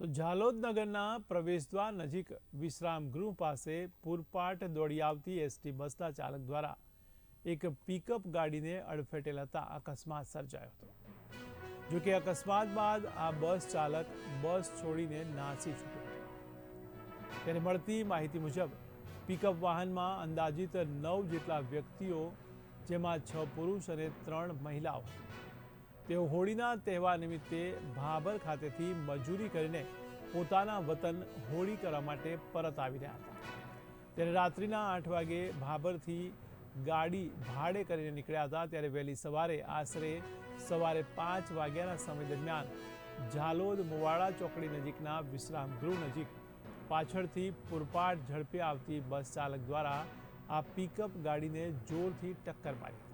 તો ઝાલોદ નગરના પ્રવેશદ્વાર નજીક વિશ્રામ ગૃહ પાસે પૂરપાટ દોડી આવતી એસટી બસના ચાલક દ્વારા એક પિકઅપ ગાડીને અડફેટે લેતા અકસ્માત સર્જાયો હતો. જોકે અકસ્માત બાદ આ બસ ચાલક બસ છોડીને નાસી છૂટ્યો તેને મળતી માહિતી મુજબ પિકઅપ વાહનમાં અંદાજિત નવ જેટલા વ્યક્તિઓ, જેમાં છ પુરુષ અને ત્રણ મહિલાઓ હતી. તેઓ હોળીના તહેવાર નિમિત્તે ભાભર ખાતેથી મજૂરી કરીને પોતાના વતન હોળી કરવા માટે પરત આવી રહ્યા હતા. ત્યારે રાત્રિના આઠ વાગે ભાભરથી ગાડી ભાડે કરીને નીકળ્યા હતા. ત્યારે વહેલી સવારે આશરે સવારે પાંચ વાગ્યાના સમય દરમિયાન ઝાલોદ મુવાડા ચોકડી નજીકના વિશ્રામ ગૃહ નજીક પાછળથી પૂરપાટ ઝડપે આવતી બસ ચાલક દ્વારા આ પિકઅપ ગાડીને જોરથી ટક્કર મારી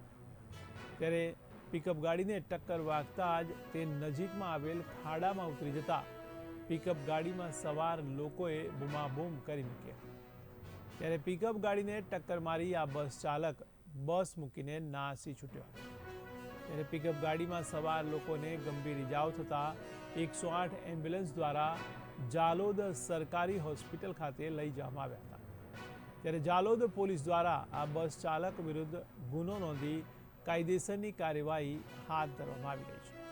ત્યારે પિકઅપ ગાડીને ટક્કર વાગતા જ તે નજીકમાં આવેલ ખાડામાં ઉતરી જતા પિકઅપ ગાડીમાં સવાર લોકોએ બૂમાબૂમ કરી મૂક્યા ત્યારે પિકઅપ ગાડીને ટક્કર મારી આ બસ ચાલક બસ મૂકીને નાસી છૂટ્યો. ત્યારે પિકઅપ ગાડીમાં સવાર લોકોને ગંભીર ઇજાઓ થતાં એકસો આઠ એમ્બ્યુલન્સ દ્વારા જાલોદ સરકારી હોસ્પિટલ ખાતે લઈ જવામાં આવ્યા હતા. ત્યારે જાલોદ પોલીસ દ્વારા આ બસ ચાલક વિરુદ્ધ ગુનો નોંધી કાયદેસરની કાર્યવાહી હાથ ધરવામાં આવી રહી છે.